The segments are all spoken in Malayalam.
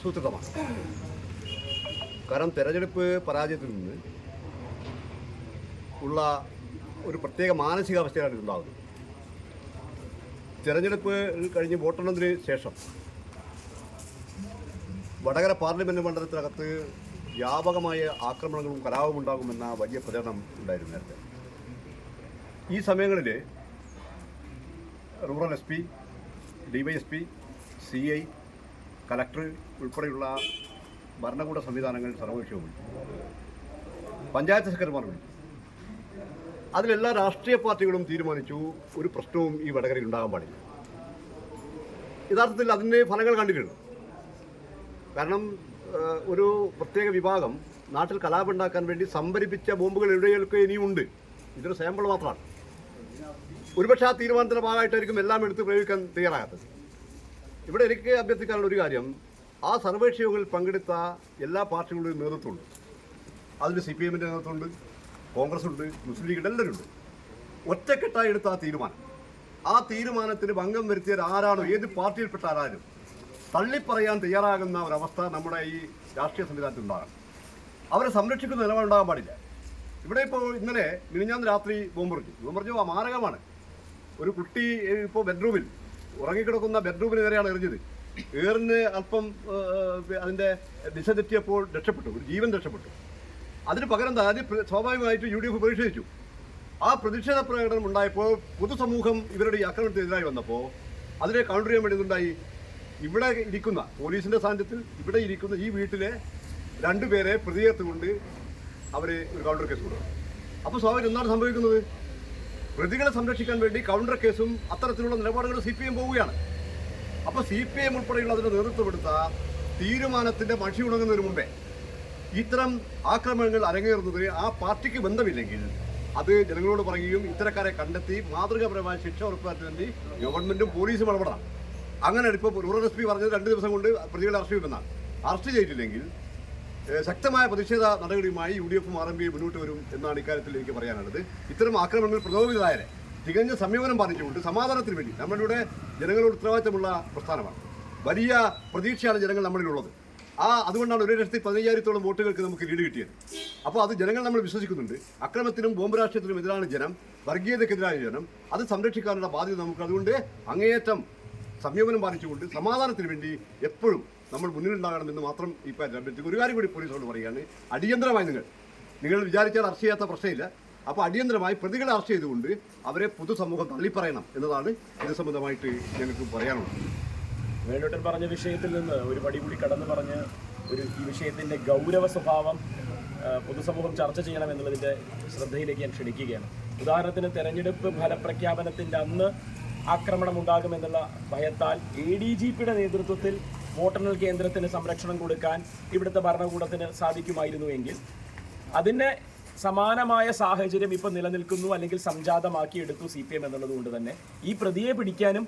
ആസൂത്രിതമാണ് കാരണം തെരഞ്ഞെടുപ്പ് പരാജയത്തിൽ നിന്ന് ഉള്ള ഒരു പ്രത്യേക മാനസികാവസ്ഥയാണ് ഇതുണ്ടാകുന്നത് തെരഞ്ഞെടുപ്പ് കഴിഞ്ഞ് വോട്ടെണ്ണതിന് ശേഷം വടകര പാർലമെന്റ് മണ്ഡലത്തിനകത്ത് വ്യാപകമായ ആക്രമണങ്ങളും കലാപവും ഉണ്ടാകുമെന്ന വലിയ പ്രചരണം ഉണ്ടായിരുന്നു നേരത്തെ. ഈ സമയങ്ങളിൽ rural S P DYSP C I collector ഉൾപ്പെടെയുള്ള ഭരണകൂട സംവിധാനങ്ങൾ സർവകക്ഷിയും വിളിച്ചു. പഞ്ചായത്ത് സെക്രട്ടറിമാർ വിളിച്ചു. അതിലെല്ലാ രാഷ്ട്രീയ പാർട്ടികളും തീരുമാനിച്ചു ഒരു പ്രശ്നവും ഈ വടകരയിൽ ഉണ്ടാകാൻ പാടില്ല. യഥാർത്ഥത്തിൽ അതിന്റെ ഫലങ്ങൾ കണ്ടിട്ടുണ്ട്. കാരണം ഒരു പ്രത്യേക വിഭാഗം നാട്ടിൽ കലാപം ഉണ്ടാക്കാൻ വേണ്ടി സംഭരിപ്പിച്ച ബോംബുകൾ എവിടെയൊക്കെ ഇനിയുണ്ട് ഇതൊരു സാമ്പിൾ മാത്രമാണ്. ഒരുപക്ഷെ ആ തീരുമാനത്തിന്റെ ഭാഗമായിട്ടായിരിക്കും എല്ലാം എടുത്ത് പ്രയോഗിക്കാൻ തയ്യാറാകാത്തത്. ഇവിടെ എനിക്ക് അഭ്യർത്ഥിക്കാനുള്ള ഒരു കാര്യം. ആ സർവേക്ഷ യോഗങ്ങളിൽ പങ്കെടുത്ത എല്ലാ പാർട്ടികളുടെയും നേതൃത്വമുണ്ട്. അതിൽ സി പി എമ്മിന്റെ നേതൃത്വമുണ്ട് കോൺഗ്രസ് ഉണ്ട് മുസ്ലിം ലീഗിന്റെ എല്ലാവരുണ്ട് ഒറ്റക്കെട്ടായി എടുത്ത ആ തീരുമാനം. ആ തീരുമാനത്തിന് ഭംഗം വരുത്തിയത് ആരാണോ ഏത് പാർട്ടിയിൽപ്പെട്ട ആരാലും തള്ളിപ്പറയാൻ തയ്യാറാകുന്ന ഒരവസ്ഥ നമ്മുടെ ഈ രാഷ്ട്രീയ സംവിധാനത്തിൽ ഉണ്ടാകണം. അവരെ സംരക്ഷിക്കുന്ന നിലപാടുണ്ടാകാൻ പാടില്ല. ഇവിടെ ഇപ്പോൾ ഇന്നലെ മിനിഞ്ഞാന്ന് രാത്രി ബോംബെറിഞ്ഞു. ബോംബെറിഞ്ഞു മാരകമാണ്. ഒരു കുട്ടി ഇപ്പോൾ ബെഡ്റൂമിൽ ഉറങ്ങിക്കിടക്കുന്ന ബെഡ്റൂമിന് നേരെയാണ് എറിഞ്ഞത്. ഏറിന് അല്പം അതിന്റെ ദിശ തെറ്റിയപ്പോൾ രക്ഷപ്പെട്ടു. ഒരു ജീവൻ രക്ഷപ്പെട്ടു. അതിന് പകരം പ്ര- സ്വാഭാവികമായിട്ട് യു ഡി എഫ് പ്രതിഷേധിച്ചു. ആ പ്രതിഷേധ പ്രകടനം ഉണ്ടായപ്പോൾ പൊതുസമൂഹം ഇവരുടെ ഈ ആക്രമണത്തിനെതിരായി വന്നപ്പോൾ അതിനെ കൗണ്ടർ ചെയ്യാൻ വേണ്ടി ഉണ്ടായി ഇവിടെ ഇരിക്കുന്ന പോലീസിന്റെ സാന്നിധ്യത്തിൽ ഇവിടെ ഇരിക്കുന്ന ഈ വീട്ടിലെ രണ്ടുപേരെ പ്രതിയേർത്തുകൊണ്ട് അവർ ഒരു കൗണ്ടർ കേസ് കൊടുക്കും അപ്പോൾ സ്വാഭാവികം എന്താണ് സംഭവിക്കുന്നത്? പ്രതികളെ സംരക്ഷിക്കാൻ വേണ്ടി കൗണ്ടർ കേസും അത്തരത്തിലുള്ള നിലപാടുകൾ സി പി എം പോവുകയാണ്. അപ്പോൾ സി പി എം ഉൾപ്പെടെയുള്ള അതിന്റെ നേതൃത്വമെടുത്ത തീരുമാനത്തിന്റെ മഷി ഉണങ്ങുന്നതിന് മുമ്പേ ഇത്തരം ആക്രമണങ്ങൾ അരങ്ങേറുന്നത് ആ പാർട്ടിക്ക് ബന്ധമില്ലെങ്കിൽ അത് ജനങ്ങളോട് പറയുകയും ഇത്തരക്കാരെ കണ്ടെത്തി മാതൃകാപരമായ ശിക്ഷ ഉറപ്പാക്കാൻ വേണ്ടി ഗവൺമെന്റും പോലീസും ഇടപെടണം. അങ്ങനെ ഇപ്പോൾ റൂറൽ എസ് പി പറഞ്ഞത് രണ്ട് ദിവസം കൊണ്ട് പ്രതികളെ അറസ്റ്റ് ചെയ്യുമെന്നാണ് അറസ്റ്റ് ചെയ്തിട്ടില്ലെങ്കിൽ ശക്തമായ പ്രതിഷേധ നടപടിയുമായി യു ഡി എഫും ആർ എം പി മുന്നോട്ട് വരും എന്നാണ് ഇക്കാര്യത്തിൽ എനിക്ക് പറയാനുള്ളത്. ഇത്തരം ആക്രമണങ്ങൾ പ്രകോപിതരായ തികഞ്ഞ സമീപനം പാലിച്ചുകൊണ്ട് സമാധാനത്തിന് വേണ്ടി നമ്മളുടെ ജനങ്ങളോട് ഉത്തരവാദിത്തമുള്ള പ്രസ്ഥാനമാണ്. വലിയ പ്രതീക്ഷയാണ് ജനങ്ങൾ നമ്മളിലുള്ളത്. ആ അതുകൊണ്ടാണ് ഒരു ലക്ഷത്തി പതിനയ്യായിരത്തോളം വോട്ടുകൾക്ക് നമുക്ക് ലീഡ് കിട്ടിയത്. അപ്പോൾ അത് ജനങ്ങൾ നമ്മൾ വിശ്വസിക്കുന്നുണ്ട്. അക്രമത്തിനും ബോംബ് രാഷ്ട്രീയത്തിനും എതിരാണ് ജനം. വർഗീയതയ്ക്കെതിരായ ജനം. അത് സംരക്ഷിക്കാനുള്ള ബാധ്യത നമുക്ക് അതുകൊണ്ട് അങ്ങേയറ്റം സംയമനം പാലിച്ചുകൊണ്ട് സമാധാനത്തിന് വേണ്ടി എപ്പോഴും നമ്മൾ മുന്നിലുണ്ടാകണമെന്ന് മാത്രം ഇപ്പോൾ അഭ്യർത്ഥിക്കും ഒരു കാര്യം കൂടി പോലീസോട് പറയുകയാണ്. അടിയന്തരമായി നിങ്ങൾ നിങ്ങൾ വിചാരിച്ചാൽ അറസ്റ്റ് ചെയ്യാത്ത പ്രശ്നമില്ല. അപ്പോൾ അടിയന്തരമായി പ്രതികളെ അറസ്റ്റ് ചെയ്തുകൊണ്ട് അവരെ പൊതുസമൂഹം തള്ളിപ്പറയണം എന്നതാണ് ഇത് സംബന്ധമായിട്ട് ഞങ്ങൾക്ക് പറയാനുള്ളത്. വേണുട്ടൻ പറഞ്ഞ വിഷയത്തിൽ നിന്ന് ഒരു പടി കൂടി കടന്നു പറഞ്ഞ് ഒരു ഈ വിഷയത്തിന്റെ ഗൗരവ സ്വഭാവം പൊതുസമൂഹം ചർച്ച ചെയ്യണം എന്നുള്ളതിന്റെ ശ്രദ്ധയിലേക്ക് ഞാൻ ക്ഷണിക്കുകയാണ്. ഉദാഹരണത്തിന് തെരഞ്ഞെടുപ്പ് ഫലപ്രഖ്യാപനത്തിന്റെ അന്ന് ആക്രമണം ഉണ്ടാകുമെന്നുള്ള ഭയത്താൽ എ ഡി ജി പിയുടെ നേതൃത്വത്തിൽ വോട്ടെണ്ണൽ കേന്ദ്രത്തിന് സംരക്ഷണം കൊടുക്കാൻ ഇവിടുത്തെ ഭരണകൂടത്തിന് സാധിക്കുമായിരുന്നുവെങ്കിൽ അതിന് സമാനമായ സാഹചര്യം ഇപ്പോൾ നിലനിൽക്കുന്നു അല്ലെങ്കിൽ സംജാതമാക്കി എടുത്തു സി പി എം തന്നെ. ഈ പ്രതിയെ പിടിക്കാനും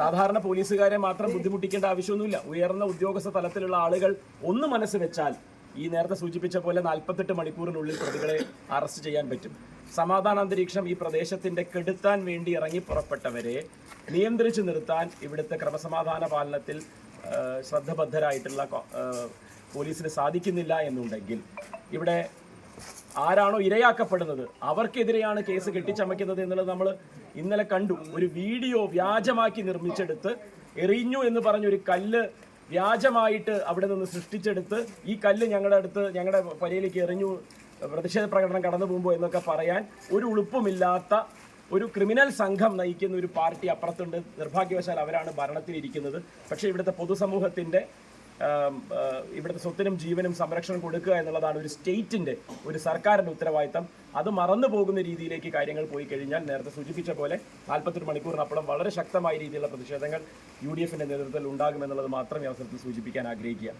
സാധാരണ പോലീസുകാരെ മാത്രം ബുദ്ധിമുട്ടിക്കേണ്ട ആവശ്യമൊന്നുമില്ല. ഉയർന്ന ഉദ്യോഗസ്ഥ തലത്തിലുള്ള ആളുകൾ ഒന്ന് മനസ്സ് വെച്ചാൽ ഈ നേരത്തെ സൂചിപ്പിച്ച പോലെ നാൽപ്പത്തെട്ട് മണിക്കൂറിനുള്ളിൽ പ്രതികളെ അറസ്റ്റ് ചെയ്യാൻ പറ്റും. സമാധാന അന്തരീക്ഷം ഈ പ്രദേശത്തിന്റെ കെടുത്താൻ വേണ്ടി ഇറങ്ങി പുറപ്പെട്ടവരെ നിയന്ത്രിച്ചു നിർത്താൻ ഇവിടുത്തെ ക്രമസമാധാന പാലനത്തിൽ ശ്രദ്ധബദ്ധരായിട്ടുള്ള പോലീസിന് സാധിക്കുന്നില്ല എന്നുണ്ടെങ്കിൽ ഇവിടെ ആരാണോ ഇരയാക്കപ്പെടുന്നത് അവർക്കെതിരെയാണ് കേസ് കെട്ടിച്ചമയ്ക്കുന്നത് എന്നുള്ളത് നമ്മൾ ഇന്നലെ കണ്ടു. ഒരു വീഡിയോ വ്യാജമാക്കി നിർമ്മിച്ചെടുത്ത് എറിഞ്ഞു എന്ന് പറഞ്ഞൊരു കല്ല് വ്യാജമായിട്ട് അവിടെ നിന്ന് സൃഷ്ടിച്ചെടുത്ത് ഈ കല്ല് ഞങ്ങളുടെ അടുത്ത് ഞങ്ങളുടെ പലയിലേക്ക് എറിഞ്ഞു പ്രതിഷേധ പ്രകടനം കടന്നു പോകുമ്പോൾ എന്നൊക്കെ പറയാൻ ഒരു ഉളുപ്പുമില്ലാത്ത ഒരു ക്രിമിനൽ സംഘം നയിക്കുന്ന ഒരു പാർട്ടി അപ്പുറത്തുണ്ട്. നിർഭാഗ്യവശാൽ അവരാണ് ഭരണത്തിലിരിക്കുന്നത്. പക്ഷേ ഇവിടുത്തെ ആ, ഇവിടുത്തെ സ്വത്തിനും ജീവനും സംരക്ഷണം കൊടുക്കുക എന്നുള്ളതാണ് ഒരു സ്റ്റേറ്റിന്റെ ഒരു സർക്കാരിന്റെ ഉത്തരവാദിത്തം. അത് മറന്നു പോകുന്ന രീതിയിലേക്ക് കാര്യങ്ങൾ പോയി കഴിഞ്ഞാൽ നേരത്തെ സൂചിപ്പിച്ച പോലെ നാൽപ്പത്തെട്ട് മണിക്കൂറിനപ്പുറം വളരെ ശക്തമായ രീതിയിലുള്ള പ്രതിഷേധങ്ങൾ യു ഡി എഫിന്റെ നേതൃത്വത്തിൽ ഉണ്ടാകുമെന്നുള്ളത് മാത്രം ഈ അവസരത്തിൽ സൂചിപ്പിക്കാൻ ആഗ്രഹിക്കുക.